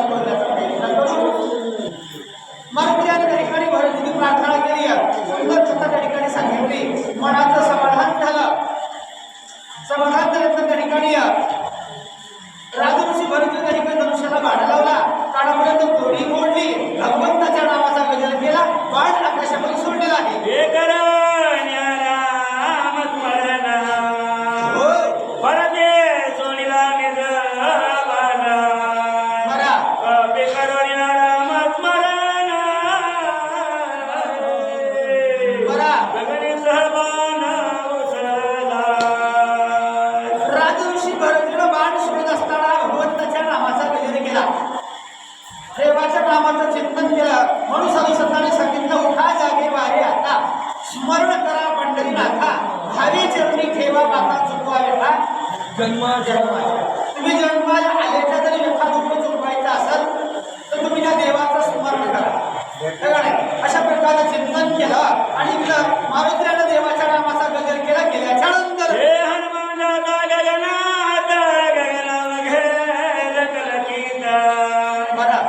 Come on. जन्म जन्माला तुम्ही जन्माला आल्याचा जरी व्यथा तुम्ही चुकवायचा असाल तर तुम्ही त्या देवाचा स्मरण करा. अशा प्रकारे चिंतन केला आणि महाविद्यानं देवाच्या नामाचा गजर केला. गेल्याच्यानंतर बरा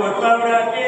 palabra que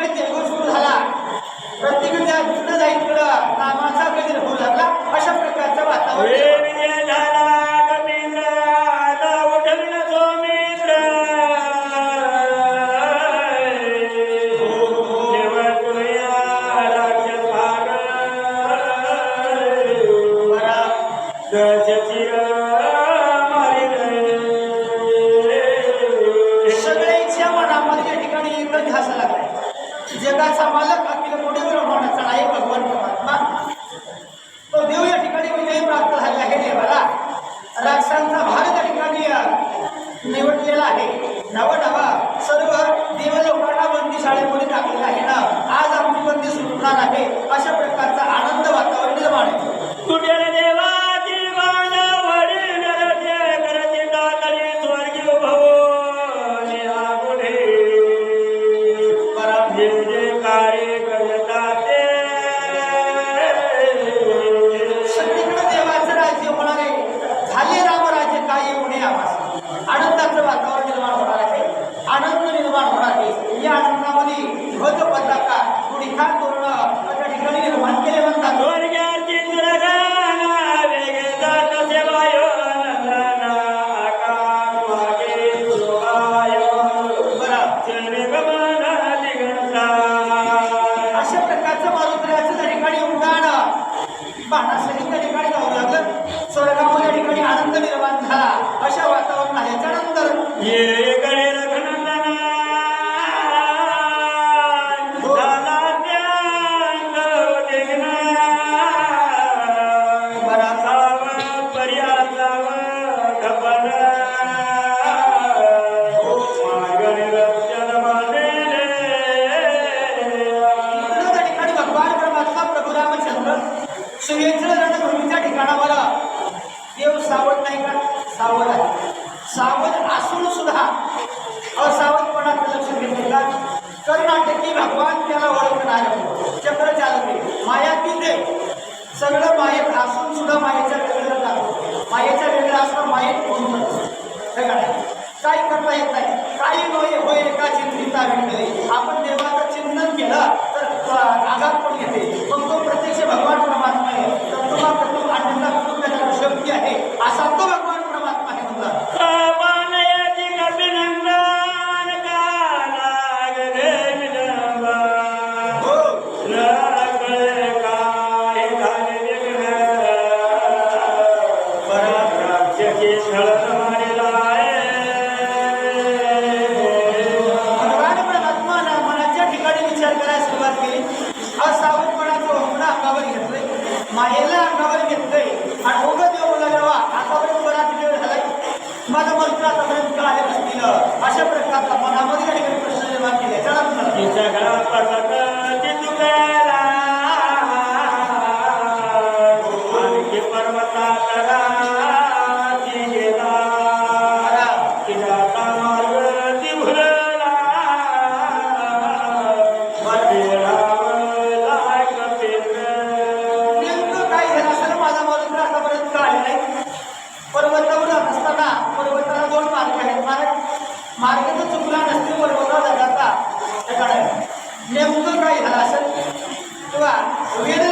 आहे. अशा प्रकारचा पाहणा ठिकाणी जाऊ लागलं. सोलापूर ठिकाणी आनंद निर्माण झाला. अशा वातावरणात याच्यानंतर सावध नाही का? सावध आहे. सावध असून सुद्धा असावधपणाचं लक्ष घेतले का कर्नाटकी भगवान त्याला ओळखणार चक्र चालते माया देव सगळं मायेत असून सुद्धा मायेच्या वेगळं लागतो मायेच्या वेगळं असणं मायेत होऊन काय करता येत नाही. अशा प्रकारचा मनामध्ये या ठिकाणी प्रश्न निर्माण केले. चला पर्वता नेमकं चुकला नसते बरोबर जगाचा नेमकं काय झालं असेल किंवा वेद